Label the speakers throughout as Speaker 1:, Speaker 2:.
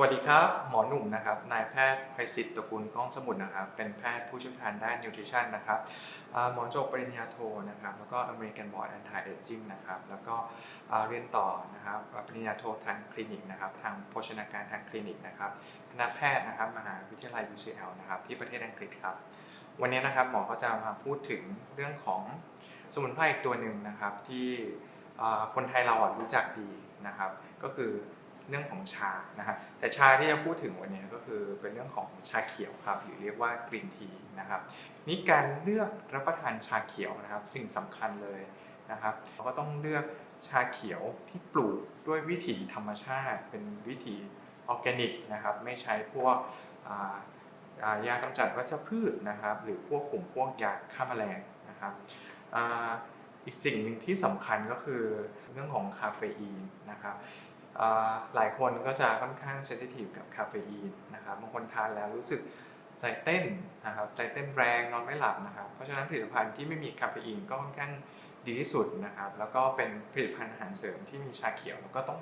Speaker 1: สวัสดีครับ หมอหนุ่มนะครับ นายแพทย์ไพศิษฐ์ตระกูลก้องสมุทรนะครับ เป็นแพทย์ผู้เชี่ยวชาญด้านนิวทริชั่นนะครับหมอจบปริญญาโทนะครับ แล้วก็ American Board Anti Aging นะครับ แล้วก็เรียนต่อนะครับปริญญาโททางคลินิกนะครับ ทางโภชนาการทางคลินิกนะครับ คณะแพทย์นะครับ มหาวิทยาลัย UCL นะครับ ที่ประเทศอังกฤษครับ วันนี้นะครับหมอก็จะมาพูดถึงเรื่องของสมุนไพรอีกตัวหนึ่งนะครับที่คนไทยเรารู้จักดีนะครับ ก็คือ เรื่องของชานะฮะแต่ชาที่จะพูดถึงวันนี้ก็คือเป็นเรื่องของชาเขียวครับหรือเรียกว่ากรีนทีนะครับนี่การเลือกรับประทานชาเขียวนะครับ สิ่งสำคัญเลยนะครับเราก็ต้องเลือกชาเขียวที่ปลูกด้วยวิถีธรรมชาติ เป็นวิถีออร์แกนิกนะครับ ไม่ใช้พวกอ่าอ่ายากำจัดวัชพืชนะครับ หรือพวกกลุ่มพวกยาฆ่าแมลงนะครับอีกสิ่งหนึ่งที่สำคัญก็คือเรื่องของคาเฟอีนนะครับ หลายคนก็จะค่อนข้างเซนซิทีฟกับคาเฟอีนนะครับบางคนทานแล้วรู้สึกใจเต้นนะครับใจเต้นแรงนอนไม่หลับนะครับเพราะฉะนั้นผลิตภัณฑ์ที่ไม่มีคาเฟอีนก็ค่อนข้างดีที่สุดนะครับแล้วก็เป็นผลิตภัณฑ์อาหารเสริมที่มีชาเขียวแล้วก็ต้อง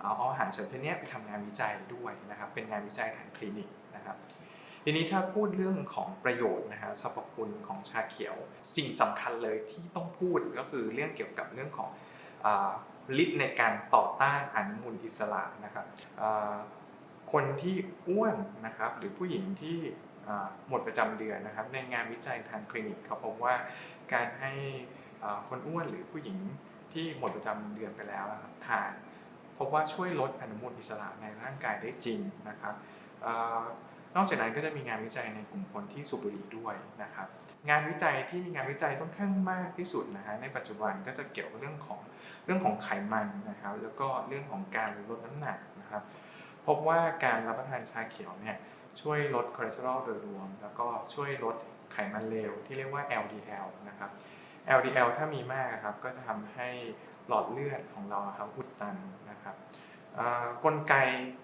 Speaker 1: เอาอาหารเสริมที่นี้ไปทำงานวิจัยด้วยนะครับเป็นงานวิจัยทางคลินิกนะครับทีนี้ถ้าพูดเรื่องของประโยชน์นะฮะสรรพคุณของชาเขียว สิ่งสำคัญเลยที่ต้องพูดก็คือเรื่องเกี่ยวกับเรื่องของ ฤทธิ์ในการต่อต้านอนุมูลอิสระนะครับคนที่อ้วนนะครับหรือผู้หญิงที่หมดประจำเดือนนะครับ ในงานวิจัยทางคลินิกเขาพบว่าการให้คนอ้วนหรือผู้หญิงที่หมดประจำเดือนไปแล้วนะครับทานพบว่าช่วยลดอนุมูลอิสระในร่างกายได้จริงนะครับนอกจากนั้นก็จะมีงานวิจัยในกลุ่มคนที่สูบบุหรี่ด้วยนะครับ งานวิจัยที่มีงานวิจัยค่อนข้างมากที่สุดนะฮะในปัจจุบันก็จะเกี่ยวกับเรื่องของเรื่องของไขมันนะครับ แล้วก็เรื่องของการลดน้ำหนักนะครับ พบว่าการรับประทานชาเขียวเนี่ยช่วยลดคอเลสเตอรอลโดยรวม แล้วก็ช่วยลดไขมันเลวที่เรียกว่า LDL นะครับ LDL ถ้ามีมากครับก็จะทำให้หลอดเลือดของเราครับอุดตันนะครับกลไก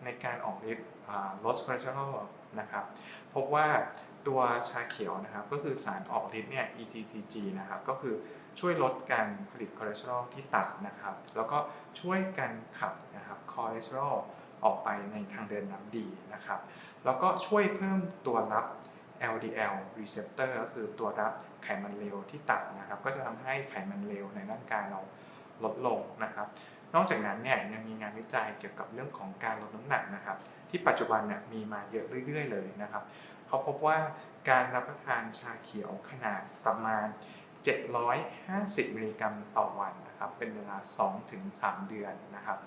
Speaker 1: ในการออกฤทธิ์ลดคอเลสเตอรอลนะครับพบว่า ตัวชาเขียวนะครับก็คือสารออกฤทธิ์เนี่ย EGCG นะครับก็คือช่วยลดการผลิตคอเลสเตอรอลที่ตับนะครับ แล้วก็ช่วยกันขับนะครับคอเลสเตอรอลออกไปในทางเดินน้ำดีนะครับ แล้วก็ช่วยเพิ่มตัวรับ LDL receptor ก็คือตัวรับไขมันเลวที่ตับนะครับ ก็จะทำให้ไขมันเลวในร่างกายเราลดลงนะครับ นอกจากนั้นเนี่ยยังมีงานวิจัยเกี่ยวกับเรื่องของการลดน้ำหนักนะครับ ที่ปัจจุบันเนี่ยมีมาเยอะเรื่อย ๆ เลยนะครับ เขาพบว่าการรับประทานชาเขียวขนาดประมาณ 750 มิลลิกรัมต่อวันนะครับ เป็นเวลา 2-3 เดือนนะครับ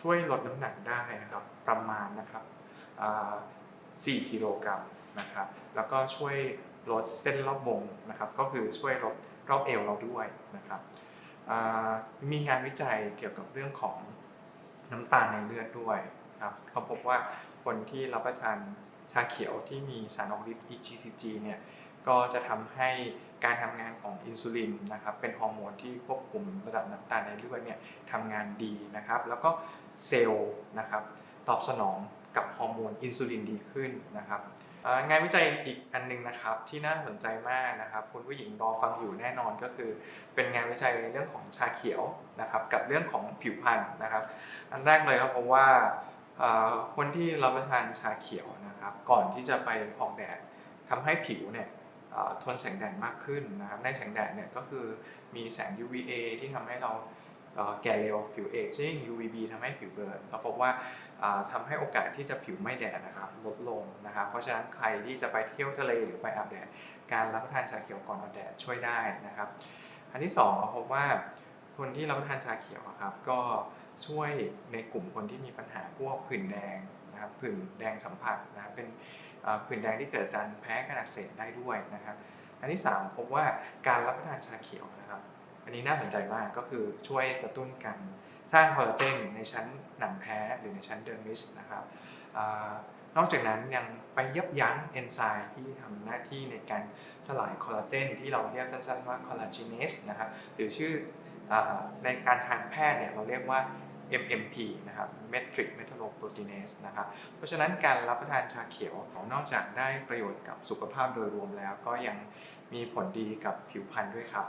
Speaker 1: ช่วยลดน้ำหนักได้นะครับประมาณนะครับอ่า4กิโลกรัมนะครับ แล้วก็ช่วยลดเส้นรอบวงนะครับ ก็คือช่วยลดรอบเอวเราด้วยนะครับ มีงานวิจัยเกี่ยวกับเรื่องของน้ำตาลในเลือดด้วยนะครับเขาพบว่าคนที่รับประทาน ชาเขียวที่มีสารออกฤทธิ์ EGCG เนี่ยก็จะทำให้การทำงานของอินซูลินนะครับเป็นฮอร์โมนที่ควบคุมระดับน้ำตาลในเลือดเนี่ยทำงานดีนะครับ แล้วก็เซลล์นะครับตอบสนองกับฮอร์โมนอินซูลินดีขึ้นนะครับงานวิจัยอีกอันหนึงนะครับที่น่าสนใจมากนะครับคุณผู้หญิงรอฟังอยู่แน่นอนก็คือ เป็นงานวิจัยในเรื่องของชาเขียวนะครับกับเรื่องของผิวพรรณนะครับ อันแรกเลยครับเพราะว่า คนที่รับประทานชาเขียวนะครับก่อนที่จะไปออกแดดทำให้ผิวเนี่ยทนแสงแดดมากขึ้นนะครับในแสงแดดเนี่ยก็คือมีแสง UVA ที่ทำให้เราแก่เร็วผิวเอจจิ้ง UVB ทำให้ผิวเบิร์นเราพบว่าอ่าทำให้โอกาสที่จะผิวไม่แดดนะครับลดลงนะครับเพราะฉะนั้นใครที่จะไปเที่ยวทะเลหรือไปอาบแดด การรับประทานชาเขียวก่อนอาบแดดช่วยได้นะครับ อันที่สองเราพบว่าคนที่รับประทานชาเขียวครับก็ ช่วยในกลุ่มคนที่มีปัญหาพวกผื่นแดงนะครับผื่นแดงสัมผัสนะครับเป็นผื่นแดงที่เกิดจากแพ้การอักเสบได้ด้วยนะครับอันที่3พบว่าการรับประทานชาเขียวนะครับ อันนี้น่าสนใจมากก็คือช่วยกระตุ้นการสร้างคอลลาเจนในชั้นหนังแพ้หรือในชั้นเดอร์มิสนะครับนอกจากนั้นยังไปยับยั้งเอนไซม์ที่ทำหน้าที่ในการสลายคอลลาเจนที่เราเรียกสั้นๆว่าคอลลาเจเนสนะครับหรือชื่อในการทางแพทย์เนี่ยเราเรียกว่า MMP นะครับ Metric Metalloproteinase นะครับ เพราะฉะนั้นการรับประทานชาเขียวนอกจากได้ประโยชน์กับสุขภาพโดยรวมแล้วก็ยังมีผลดีกับผิวพรรณด้วยครับ